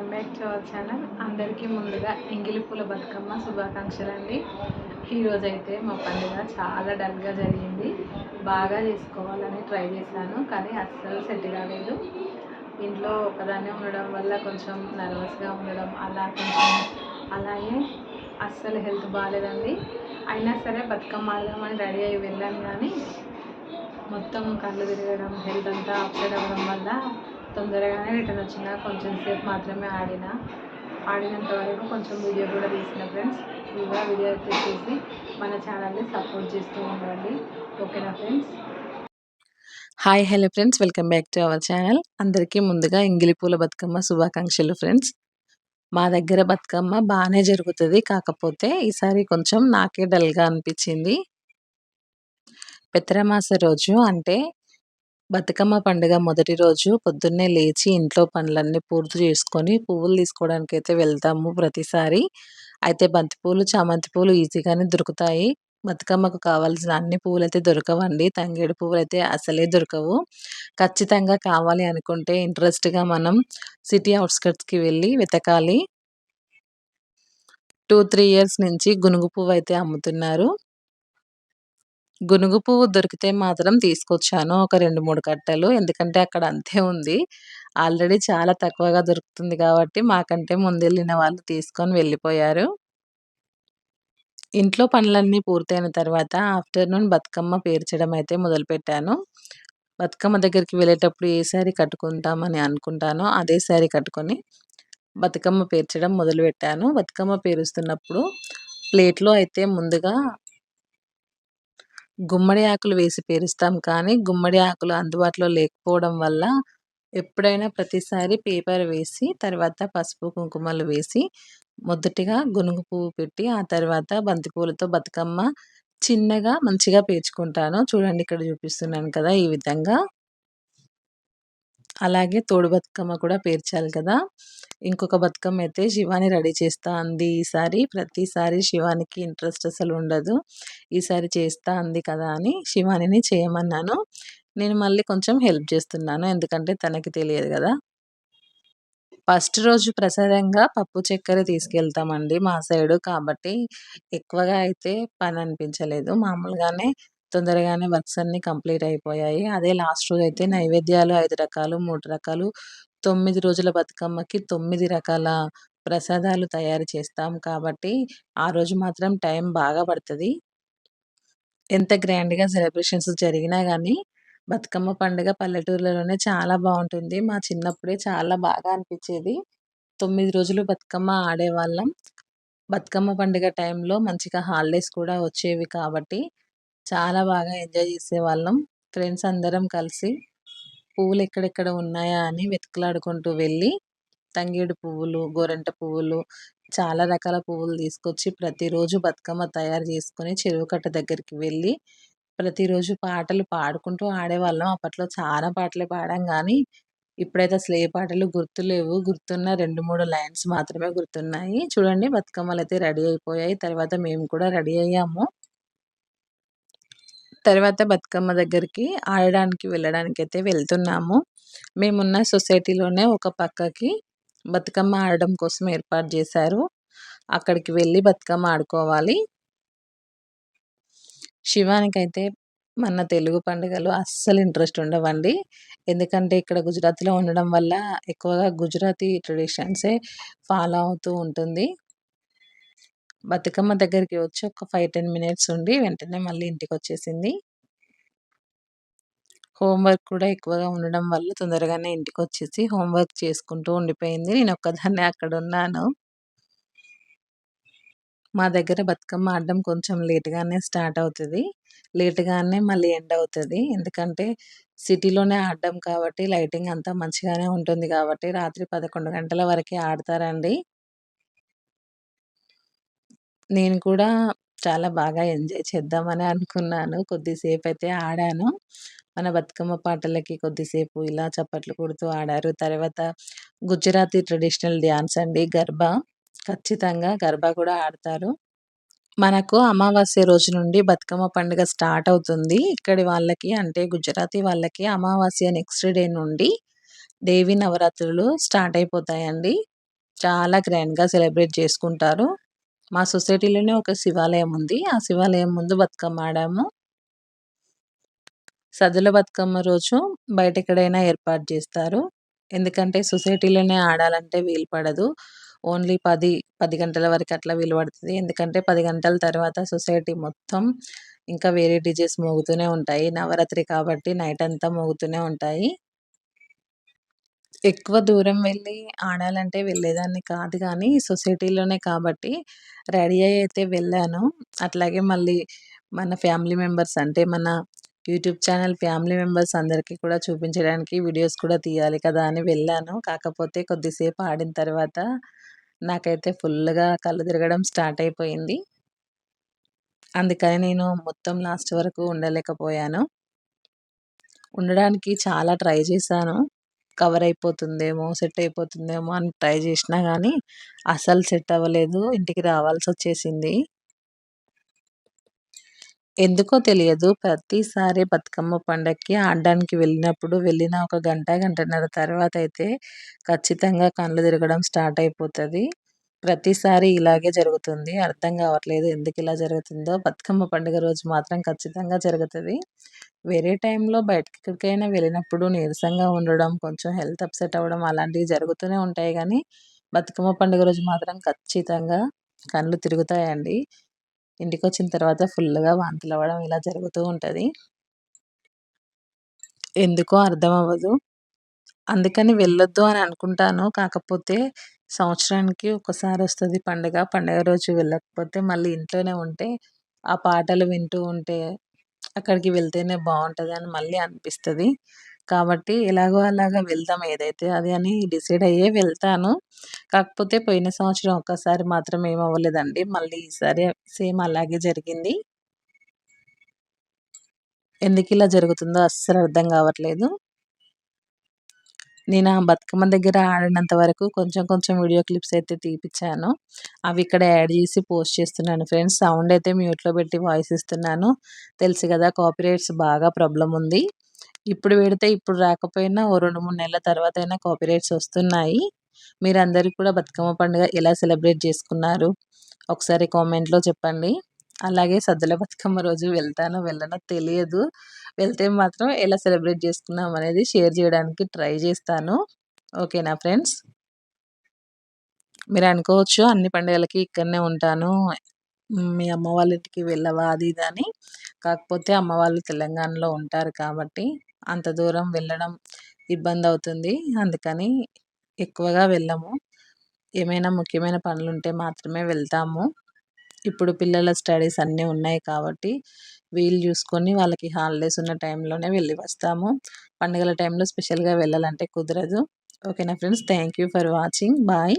Welcome back to our channel అందరికీ ముందుగా ఎంగిలి పూల బతుకమ్మ శుభాకాంక్షలు అండి ఈరోజు అయితే మా పండుగ చాలా డల్గా జరిగింది. బాగా చేసుకోవాలని ట్రై చేశాను కానీ అస్సలు సెట్ కాలేదు. ఇంట్లో ఒకదాన్నే ఉండడం వల్ల కొంచెం నర్వస్గా ఉండడం అలా కొంచెం అలాగే అస్సలు హెల్త్ బాగాలేదండి. అయినా సరే బతుకమ్మ ఆడదామని రెడీ అయ్యి వెళ్ళాను కానీ మొత్తం కళ్ళు తిరగడం హెల్త్ అంతా అప్సెట్ అవ్వడం వల్ల తొందరగానే రిటర్న్ వచ్చిన కొంచెం సేపు మాత్రమే ఆడిన. ఆడినంత వరకు కొంచెం వీడియో కూడా తీసిన ఫ్రెండ్స్. కూడా వీడియో అయితే చూసి మన ఛానల్ని సపోర్ట్ చేస్తూ ఉండండి. ఓకేనా friends? Hi hello friends. Welcome back to our channel. అందరికీ ముందుగా ఇంగిలిపూల బతుకమ్మ శుభాకాంక్షలు ఫ్రెండ్స్. మా దగ్గర బతుకమ్మ బాగానే జరుగుతుంది. కాకపోతే ఈసారి కొంచెం నాకే డల్గా అనిపించింది. పెత్తరమాస రోజు అంటే బతుకమ్మ పండుగ మొదటి రోజు పొద్దున్నే లేచి ఇంట్లో పనులన్నీ పూర్తి చేసుకొని పువ్వులు తీసుకోవడానికి అయితే వెళ్తాము ప్రతిసారి. అయితే బంతి పూలు చామంతి పూలు ఈజీగానే దొరుకుతాయి. బతుకమ్మకు కావాల్సిన అన్ని పువ్వులు అయితే దొరకవండి. తంగేడు పువ్వులు అయితే అసలే దొరకవు. ఖచ్చితంగా కావాలి అనుకుంటే ఇంట్రెస్ట్గా మనం సిటీ అవుట్స్కట్స్కి వెళ్ళి వెతకాలి. టూ త్రీ ఇయర్స్ నుంచి గునుగు పువ్వు అయితే అమ్ముతున్నారు. గునుగు పువ్వు దొరికితే మాత్రం తీసుకొచ్చాను ఒక రెండు మూడు కట్టలు. ఎందుకంటే అక్కడ అంతే ఉంది. ఆల్రెడీ చాలా తక్కువగా దొరుకుతుంది కాబట్టి మాకంటే ముందెళ్ళిన వాళ్ళు తీసుకొని వెళ్ళిపోయారు. ఇంట్లో పనులన్నీ పూర్తయిన తర్వాత ఆఫ్టర్నూన్ బతుకమ్మ పేర్చడం అయితే మొదలుపెట్టాను. బతుకమ్మ దగ్గరికి వెళ్ళేటప్పుడు ఏ శారీ కట్టుకుంటామని అనుకుంటానో అదే శారీ కట్టుకొని బతుకమ్మ పేర్చడం మొదలుపెట్టాను. బతుకమ్మ పేరుస్తున్నప్పుడు ప్లేట్లో అయితే ముందుగా గుమ్మడి ఆకులు వేసి పేరుస్తాం. కానీ గుమ్మడి ఆకులు అందుబాటులో లేకపోవడం వల్ల ఎప్పుడైనా ప్రతిసారి పేపర్ వేసి తర్వాత పసుపు కుంకుమలు వేసి మొదటిగా గునుగు పువ్వు పెట్టి ఆ తర్వాత బంతిపూలతో బతుకమ్మ చిన్నగా మంచిగా పేర్చుకుంటాను. చూడండి ఇక్కడ చూపిస్తున్నాను కదా ఈ విధంగా. అలాగే తోడు బతుకమ్మ కూడా పేర్చాలి కదా! ఇంకొక బతుకమ్మ అయితే శివాని రెడీ చేస్తా అంది ఈసారి. ప్రతిసారి శివానికి ఇంట్రెస్ట్ అసలు ఉండదు. ఈసారి చేస్తా అంది కదా అని శివానిని చేయమన్నాను. నేను మళ్ళీ కొంచెం హెల్ప్ చేస్తున్నాను. ఎందుకంటే తనకి తెలియదు కదా! ఫస్ట్ రోజు ప్రసాదంగా పప్పు చక్కెర తీసుకెళ్తామండి మా సైడు. కాబట్టి ఎక్కువగా అయితే పని అనిపించలేదు. మామూలుగానే తొందరగానే వర్క్స్ అన్నీ కంప్లీట్ అయిపోయాయి. అదే లాస్ట్ రోజు అయితే నైవేద్యాలు ఐదు రకాలు మూడు రకాలు తొమ్మిది రోజుల బతుకమ్మకి తొమ్మిది రకాల ప్రసాదాలు తయారు చేస్తాం. కాబట్టి ఆ రోజు మాత్రం టైం బాగా పడుతుంది. ఎంత గ్రాండ్గా సెలబ్రేషన్స్ జరిగినా కానీ బతుకమ్మ పండుగ పల్లెటూర్లలోనే చాలా బాగుంటుంది. మా చిన్నప్పుడే చాలా బాగా అనిపించేది. తొమ్మిది రోజులు బతుకమ్మ ఆడేవాళ్ళం. బతుకమ్మ పండుగ టైంలో మంచిగా హాలిడేస్ కూడా వచ్చేవి కాబట్టి చాలా బాగా ఎంజాయ్ చేసేవాళ్ళం. ఫ్రెండ్స్ అందరం కలిసి పువ్వులు ఎక్కడెక్కడ ఉన్నాయా అని వెతుకులాడుకుంటూ వెళ్ళి తంగేడు పువ్వులు గోరంట పువ్వులు చాలా రకాల పువ్వులు తీసుకొచ్చి ప్రతిరోజు బతుకమ్మ తయారు చేసుకొని చెరువు కట్ట దగ్గరికి వెళ్ళి ప్రతిరోజు పాటలు పాడుకుంటూ ఆడేవాళ్ళం. అప్పట్లో చాలా పాటలు పాడాం కానీ ఇప్పుడైతే అసలు ఏ పాటలు గుర్తులేవు గుర్తున్న రెండు మూడు లైన్స్ మాత్రమే గుర్తున్నాయి. చూడండి బతుకమ్మలు అయితే రెడీ అయిపోయాయి. తర్వాత మేము కూడా రెడీ అయ్యాము. తర్వాత బతుకమ్మ దగ్గరికి ఆడడానికి వెళ్ళడానికి అయితే వెళ్తున్నాము. మేమున్న సొసైటీలోనే ఒక పక్కకి బతుకమ్మ ఆడడం కోసం ఏర్పాటు చేశారు. అక్కడికి వెళ్ళి బతుకమ్మ ఆడుకోవాలి. శివానికైతే మన తెలుగు పండుగలు అస్సలు ఇంట్రెస్ట్ ఉండవండి. ఎందుకంటే ఇక్కడ గుజరాత్లో ఉండడం వల్ల ఎక్కువగా గుజరాతీ ట్రెడిషన్సే ఫాలో అవుతూ ఉంటుంది. బతుకమ్మ దగ్గరికి వచ్చి ఒక ఫైవ్ టెన్ మినిట్స్ ఉండి వెంటనే మళ్ళీ ఇంటికి వచ్చేసింది హోంవర్క్ కూడా ఎక్కువగా ఉండడం వల్ల తొందరగానే ఇంటికి వచ్చేసి హోంవర్క్ చేసుకుంటూ ఉండిపోయింది. నేను ఒక్కదాన్నే అక్కడ ఉన్నాను మా దగ్గర బతుకమ్మ ఆడడం కొంచెం లేట్గానే స్టార్ట్ అవుతుంది. లేట్గానే మళ్ళీ ఎండ్ అవుతుంది. ఎందుకంటే సిటీలోనే ఆడడం కాబట్టి లైటింగ్ అంతా మంచిగానే ఉంటుంది కాబట్టి రాత్రి పదకొండు గంటల వరకే ఆడతారండి. నేను కూడా చాలా బాగా ఎంజాయ్ చేద్దామని అనుకున్నాను. కొద్దిసేపు అయితే ఆడాను. మన బతుకమ్మ పాటలకి కొద్దిసేపు ఇలా చప్పట్లు కొడుతూ ఆడారు. తర్వాత గుజరాతీ ట్రెడిషనల్ డ్యాన్స్ అండి గర్బా. ఖచ్చితంగా గర్బా కూడా ఆడతారు. మనకు అమావాస్య రోజు నుండి బతుకమ్మ పండుగ స్టార్ట్ అవుతుంది. ఇక్కడి వాళ్ళకి అంటే గుజరాతీ వాళ్ళకి అమావాస్య నెక్స్ట్ డే నుండి దేవి నవరాత్రులు స్టార్ట్ అయిపోతాయండి చాలా గ్రాండ్గా సెలబ్రేట్ చేసుకుంటారు మా సొసైటీలోనే ఒక శివాలయం ఉంది. ఆ శివాలయం ముందు బతుకమ్మ ఆడాము. సద్దుల బతుకమ్మ రోజు బయట ఎక్కడైనా ఏర్పాటు చేస్తారు. ఎందుకంటే సొసైటీలోనే ఆడాలంటే వీలు పడదు. ఓన్లీ పది పది గంటల వరకు అట్లా వీలు పడుతుంది. ఎందుకంటే పది గంటల తర్వాత సొసైటీ మొత్తం ఇంకా వేరే డిజెస్ మోగుతూనే ఉంటాయి. నవరాత్రి కాబట్టి నైట్ అంతా మోగుతూనే ఉంటాయి. ఎక్కువ దూరం వెళ్ళి ఆడాలంటే వెళ్ళేదాన్ని కాదు కానీ సొసైటీలోనే కాబట్టి రెడీ అయ్యి అయితే వెళ్ళాను. అట్లాగే మళ్ళీ మన ఫ్యామిలీ మెంబర్స్ అంటే మన యూట్యూబ్ ఛానల్ ఫ్యామిలీ మెంబర్స్ అందరికీ కూడా చూపించడానికి వీడియోస్ కూడా తీయాలి కదా అని వెళ్ళాను. కాకపోతే కొద్దిసేపు ఆడిన తర్వాత నాకైతే ఫుల్గా కళ్ళు తిరగడం స్టార్ట్ అయిపోయింది. అందుకని నేను మొత్తం లాస్ట్ వరకు ఉండలేకపోయాను. ఉండడానికి చాలా ట్రై చేశాను. కవర్ అయిపోతుందేమో సెట్ అయిపోతుందేమో అని ట్రై చేసినా కానీ అసలు సెట్ అవ్వలేదు ఇంటికి రావాల్సి వచ్చేసింది ఎందుకో తెలియదు. ప్రతిసారి బతుకమ్మ పండక్కి ఆడడానికి వెళ్ళినప్పుడు వెళ్ళిన ఒక గంట గంటన్నర తర్వాత అయితే ఖచ్చితంగా కళ్ళు తిరగడం స్టార్ట్ అయిపోతుంది ప్రతిసారి ఇలాగే జరుగుతుంది. అర్థం కావట్లేదు ఎందుకు ఇలా జరుగుతుందో. బతుకమ్మ పండుగ రోజు మాత్రం ఖచ్చితంగా జరుగుతుంది. వేరే టైంలో బయటకి ఎక్కడికైనా వెళ్ళినప్పుడు నీరసంగా ఉండడం కొంచెం హెల్త్ అప్సెట్ అవ్వడం అలాంటివి జరుగుతూనే ఉంటాయి కానీ బతుకమ్మ పండుగ రోజు మాత్రం ఖచ్చితంగా కళ్ళు తిరుగుతాయండి. ఇంటికి వచ్చిన తర్వాత ఫుల్గా వాంతులు అవ్వడం ఇలా జరుగుతూ ఉంటుంది. ఎందుకో అర్థం అవ్వదు. అందుకని వెళ్ళొద్దు అని అనుకుంటాను. కాకపోతే సంవత్సరానికి ఒకసారి వస్తుంది పండుగ. పండుగ రోజు వెళ్ళకపోతే మళ్ళీ ఇంట్లోనే ఉంటే ఆ పాటలు వింటూ ఉంటే అక్కడికి వెళ్తేనే బాగుంటుంది అని మళ్ళీ అనిపిస్తుంది. కాబట్టి ఎలాగో అలాగా వెళ్దాం ఏదైతే అది అని డిసైడ్ అయ్యే వెళ్తాను. కాకపోతే పోయిన సంవత్సరం ఒక్కసారి మాత్రం ఏమవ్వలేదండి మళ్ళీ ఈసారి సేమ్ అలాగే జరిగింది. ఎందుకు ఇలా జరుగుతుందో అస్సలు అర్థం కావట్లేదు. నేను ఆ బతుకమ్మ దగ్గర ఆడినంత వరకు కొంచెం కొంచెం వీడియో క్లిప్స్ అయితే తీపిచ్చాను. అవి ఇక్కడ యాడ్ చేసి పోస్ట్ చేస్తున్నాను ఫ్రెండ్స్. సౌండ్ అయితే మ్యూట్లో పెట్టి వాయిస్ ఇస్తున్నాను. తెలుసు కదా కాపీరైట్స్ బాగా ప్రాబ్లం ఉంది. ఇప్పుడు పెడితే ఇప్పుడు రాకపోయినా ఓ రెండు మూడు నెలల తర్వాత అయినా కాపీరైట్స్ వస్తున్నాయి. మీరందరికీ కూడా బతుకమ్మ పండుగ ఎలా సెలబ్రేట్ చేసుకున్నారు? ఒకసారి కామెంట్లో చెప్పండి. అలాగే సద్దుల బతుకమ్మ రోజు వెళ్తానో వెళ్ళనో తెలియదు. వెళ్తే మాత్రం ఎలా సెలబ్రేట్ చేసుకున్నాం అనేది షేర్ చేయడానికి ట్రై చేస్తాను. ఓకేనా ఫ్రెండ్స్? మీరు అనుకోవచ్చు అన్ని పండుగలకి ఇక్కడనే ఉంటాను. మీ అమ్మ వాళ్ళ ఇంటికి వెళ్ళవా? అది ఇది అని. కాకపోతే అమ్మ వాళ్ళు తెలంగాణలో ఉంటారు కాబట్టి అంత దూరం వెళ్ళడం ఇబ్బంది అవుతుంది. అందుకని ఎక్కువగా వెళ్ళము. ఏమైనా ముఖ్యమైన పనులు ఉంటే మాత్రమే వెళ్తాము. ఇప్పుడు పిల్లల స్టడీస్ అన్నీ ఉన్నాయి కాబట్టి వీలు చూసుకొని వాళ్ళకి హాలిడేస్ ఉన్న టైంలోనే వెళ్ళి వస్తాము. పండుగల టైంలో స్పెషల్గా వెళ్ళాలంటే కుదరదు. ఓకేనా friends? Thank you for watching. Bye.